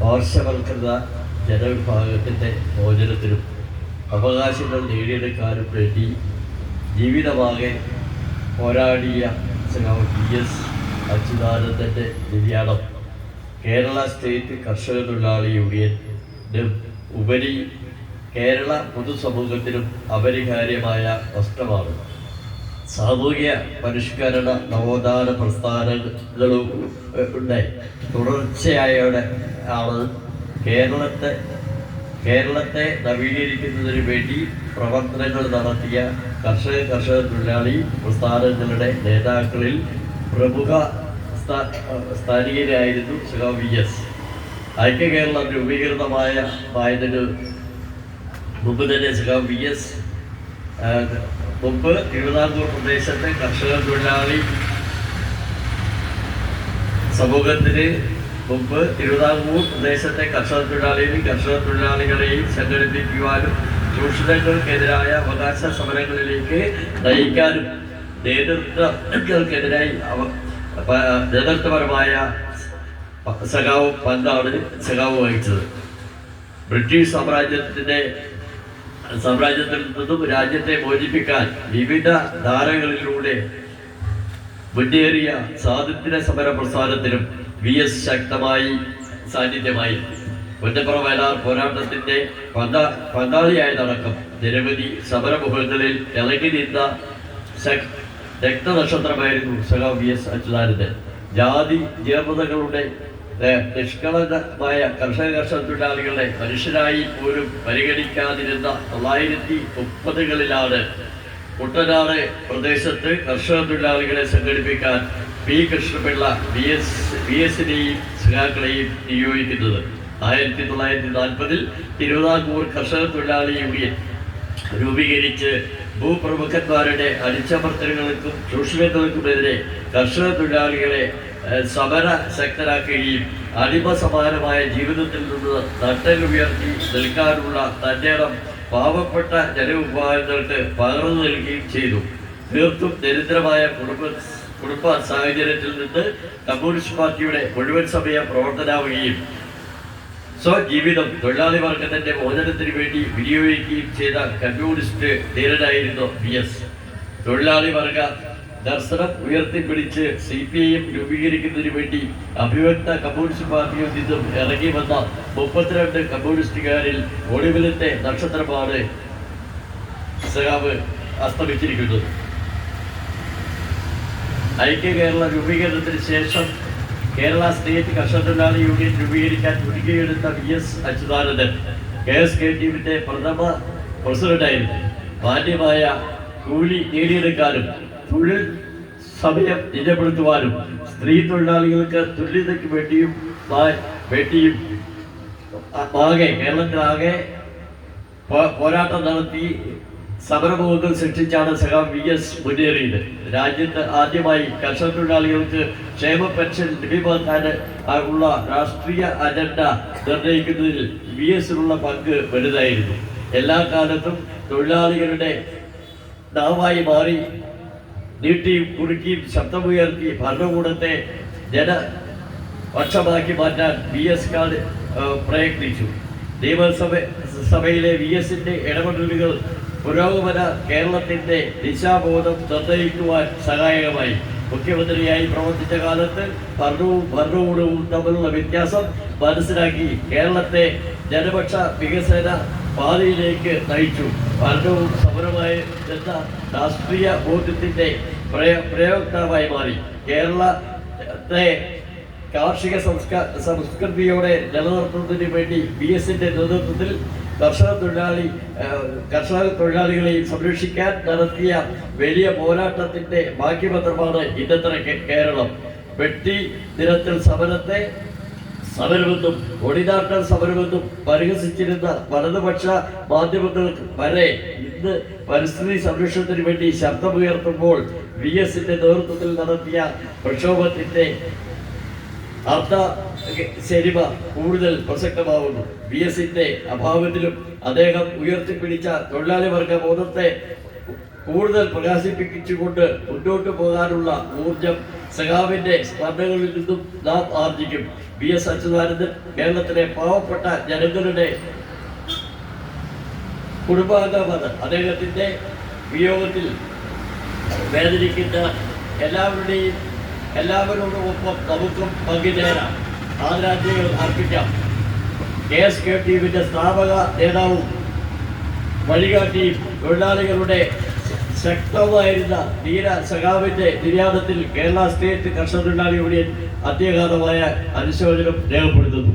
പാർശ്വവൽകൃത ജനവിഭാഗത്തിന്റെ മോചനത്തിനും അവകാശങ്ങൾ നേടിയെടുക്കാനും വേണ്ടി ജീവിതമാകെ പോരാടിയ ശ്രീ പി എസ് അച്യുതാനന്ദന്റെ നിര്യാണം കേരള സ്റ്റേറ്റ് കർഷക തൊഴിലാളി യൂണിയനും ഉപരി കേരള പൊതുസമൂഹത്തിനും അപരിഹാര്യമായ നഷ്ടമാണ് സാമൂഹ്യ പരിഷ്കരണ നവോത്ഥാന പ്രസ്ഥാനങ്ങളും ഉണ്ട്. തുടർച്ചയായോടെ ആണ് കേരളത്തെ കേരളത്തെ നവീകരിക്കുന്നതിന് വേണ്ടി പ്രവർത്തനങ്ങൾ നടത്തിയ കർഷക കർഷക തൊഴിലാളി പ്രസ്ഥാനങ്ങളുടെ നേതാക്കളിൽ പ്രമുഖ സ്ഥാനീയരായിരുന്നു ശ്രീ വി എസ്. ഐക്യ കേരളം രൂപീകൃതമായ ആയതിന് മുമ്പ് തന്നെ ശ്രീ വി എസ് മുമ്പ് തിരുവിതാംകൂർ പ്രദേശത്തെ കർഷക തൊഴിലാളി സമൂഹത്തിന് മുമ്പ് തിരുവിതാംകൂർ പ്രദേശത്തെ കർഷക തൊഴിലാളികളെയും കർഷക തൊഴിലാളികളെയും സംഘടിപ്പിക്കുവാനും ചൂഷണങ്ങൾക്കെതിരായ അവകാശ സമരങ്ങളിലേക്ക് നയിക്കാനും നേതൃത്വങ്ങൾക്കെതിരായി നേതൃത്വപരമായ സഖാവ് പങ്കാണ് സഖാവ് വഹിച്ചത്. ബ്രിട്ടീഷ് സാമ്രാജ്യത്തിന്റെ സാമ്രാജ്യത്തിൽ നിന്നും രാജ്യത്തെ മോചിപ്പിക്കാൻ വിവിധ ധാരകളിലൂടെ മുന്നേറിയ സ്വാതന്ത്ര്യ സമര പ്രസ്ഥാനത്തിനും വി എസ് ശക്തമായി സാന്നിധ്യമായി പുന്നപ്പുറ വയലാർ പോരാട്ടത്തിന്റെ പന്ത പങ്കാളിയായതടക്കം നിരവധി സമരമുഖങ്ങളിൽ ഇളകി നിന്ന രക്തനക്ഷത്രമായിരുന്നു സഖാവ് വി എസ് അച്യുതാനന്ദൻ. ജാതി ഏഹ്, നിഷ്കളങ്കമായ കർഷക തൊഴിലാളികളെ മനുഷ്യരായി പോലും പരിഗണിക്കാതിരുന്ന തൊള്ളായിരത്തി മുപ്പതുകളിലാണ് കുട്ടനാട് പ്രദേശത്ത് കർഷക തൊഴിലാളികളെ സംഘടിപ്പിക്കാൻ P. Krishnapillai B S. B എസിനെയും സഖാക്കളെയും നിയോഗിക്കുന്നത്. ആയിരത്തി തൊള്ളായിരത്തി നാൽപ്പതിൽ തിരുവിതാംകൂർ കർഷക തൊഴിലാളി യൂണിയൻ രൂപീകരിച്ച് ഭൂപ്രമുഖന്മാരുടെ അടിച്ചമർത്തനങ്ങൾക്കും ചൂഷണങ്ങൾക്കുമെതിരെ കർഷക തൊഴിലാളികളെ സമര ശക്തരാക്കുകയും അടിമ സമാനമായ ജീവിതത്തിൽ നിന്ന് നട്ടൽ ഉയർത്തി നിൽക്കാനുള്ള തന്നേടം പാവപ്പെട്ട ജനവിഭാഗങ്ങൾക്ക് പകർന്നു നൽകുകയും ചെയ്തു. തീർത്തും ദരിദ്രമായ കുടുംബ കുടുംബ സാഹചര്യത്തിൽ നിന്ന് കമ്മ്യൂണിസ്റ്റ് പാർട്ടിയുടെ മുഴുവൻ സമയ പ്രവർത്തനാവുകയും സ്വജീവിതം തൊഴിലാളി വർഗത്തിന്റെ മോചനത്തിന് വേണ്ടി വിനിയോഗിക്കുകയും ചെയ്ത കമ്മ്യൂണിസ്റ്റ് ധീരനായിരുന്നു വി എസ്. തൊഴിലാളി വർഗ ദർശനം ഉയർത്തിപ്പിടിച്ച് സി പി ഐ എം രൂപീകരിക്കുന്നതിന് വേണ്ടി അഭിവക്ത കമ്മ്യൂണിസ്റ്റ് പാർട്ടിയിൽ നിന്നും ഇറങ്ങി വന്ന മുപ്പത്തിരണ്ട് കമ്മ്യൂണിസ്റ്റുകാരിൽ ഒടുവിലത്തെ നക്ഷത്രമാണ് സഖാവ് അസ്തമിച്ചിരിക്കുന്നത്. ഐക്യ കേരള രൂപീകരണത്തിന് ശേഷം കേരള സ്റ്റേറ്റ് കർഷക തൊഴിലാളി യൂണിയൻ രൂപീകരിക്കാൻ മുൻകൈയെടുത്ത V S Achuthanandan. K S K ടിവിന്റെ പ്രഥമ പ്രസിഡന്റായിരുന്നു. മാന്യമായ കൂലി നേടിയെടുക്കാനും തൊഴിൽ സമയം നിജപ്പെടുത്തുവാനും സ്ത്രീ തൊഴിലാളികൾക്ക് തുല്യതയ്ക്ക് വേണ്ടിയും വേണ്ടിയും ആകെ കേരളത്തിലാകെ പോരാട്ടം നടത്തി സമരബോധം സൃഷ്ടിച്ചാണ് സഖാം വി എസ് മുന്നേറിയത് രാജ്യത്ത് ആദ്യമായി കർഷക തൊഴിലാളികൾക്ക് ക്ഷേമ പെൻഷൻ ലഭ്യമാക്കാൻ ഉള്ള രാഷ്ട്രീയ അജണ്ട നിർണയിക്കുന്നതിൽ വി എസിനുള്ള പങ്ക് വലുതായിരുന്നു. എല്ലാ കാലത്തും തൊഴിലാളികളുടെ നാവായി മാറി നീട്ടിയും കുറുക്കിയും ശബ്ദമുയർത്തി ഭരണകൂടത്തെ ജന പക്ഷമാക്കി മാറ്റാൻ വി എസ് കാർഡ് പ്രയത്നിച്ചു. നിയമസഭ സഭയിലെ വി എസിന്റെ ഇടപെടലുകൾ പുരോഗമന കേരളത്തിന്റെ ദിശാബോധം നിർണയിക്കുവാൻ സഹായകമായി. മുഖ്യമന്ത്രിയായി പ്രവർത്തിച്ച കാലത്ത് ഭരണവും ഭരണകൂടവും തമ്മിലുള്ള വ്യത്യാസം മനസ്സിലാക്കി കേരളത്തെ ജനപക്ഷ വികസന പാതയിലേക്ക് നയിച്ചു. ഭരണവും സമരമായ എന്ന രാഷ്ട്രീയ ബോധ്യത്തിന്റെ പ്രയ- പ്രയോക്താവായി മാറി. കേരളത്തെ കാർഷിക സംസ്കാ സംസ്കൃതിയോടെ നിലനിർത്തുന്നതിന് വേണ്ടി ബി എസിന്റെ നേതൃത്വത്തിൽ കർഷക തൊഴിലാളി കർഷക തൊഴിലാളികളെയും സംരക്ഷിക്കാൻ നടത്തിയ വലിയ പോരാട്ടത്തിന്റെ ബാക്കിപത്രമാണ് ഇന്നത്തെ കേരളം. വെട്ടി ദിനത്തിൽ സമരത്തെ സമരമെന്നും ഒടിനാട്ടൻ സമരമെന്നും പരിഹസിച്ചിരുന്ന വലതുപക്ഷ മാധ്യമങ്ങൾക്ക് വരെ ഇന്ന് പരിസ്ഥിതി സംരക്ഷണത്തിന് വേണ്ടി ശബ്ദമുയർത്തുമ്പോൾ വി എസിന്റെ നേതൃത്വത്തിൽ നടത്തിയ പ്രക്ഷോഭത്തിന്റെ അർത്ഥ ശരിമ കൂടുതൽ പ്രസക്തമാവുന്നു. വി എസിന്റെ അഭാവത്തിലും അദ്ദേഹം ഉയർത്തിപ്പിടിച്ച തൊഴിലാളി വർഗ ബോധത്തെ കൂടുതൽ പ്രകാശിപ്പിച്ചുകൊണ്ട് മുന്നോട്ട് പോകാനുള്ള ഊർജം സഖാവിന്റെ സ്മരണകളിൽ നിന്നും നാം ആർജിക്കും. വി എസ് അച്യുതാനന്ദൻ കേരളത്തിലെ പാവപ്പെട്ട ജനങ്ങളുടെ കുടുംബാംഗമാണ്. അദ്ദേഹത്തിന്റെ വിയോഗത്തിൽ വേദനിക്കുന്ന എല്ലാവരുടെയും എല്ലാവരോടും ഒപ്പം നമുക്കും പങ്കുചേരാം ആദരാജ്ഞികൾ അർപ്പിക്കാം. കെ എസ് കെ ടി വിന്റെ സ്ഥാപക നേതാവും വഴികാട്ടിയും തൊഴിലാളികളുടെ ശക്തമായിരുന്ന ധീര സഖാവിന്റെ നിര്യാണത്തിൽ കേരള സ്റ്റേറ്റ് കർഷക തൊഴിലാളി യൂണിയൻ അത്യഘാതമായ അനുശോചനം രേഖപ്പെടുത്തുന്നു.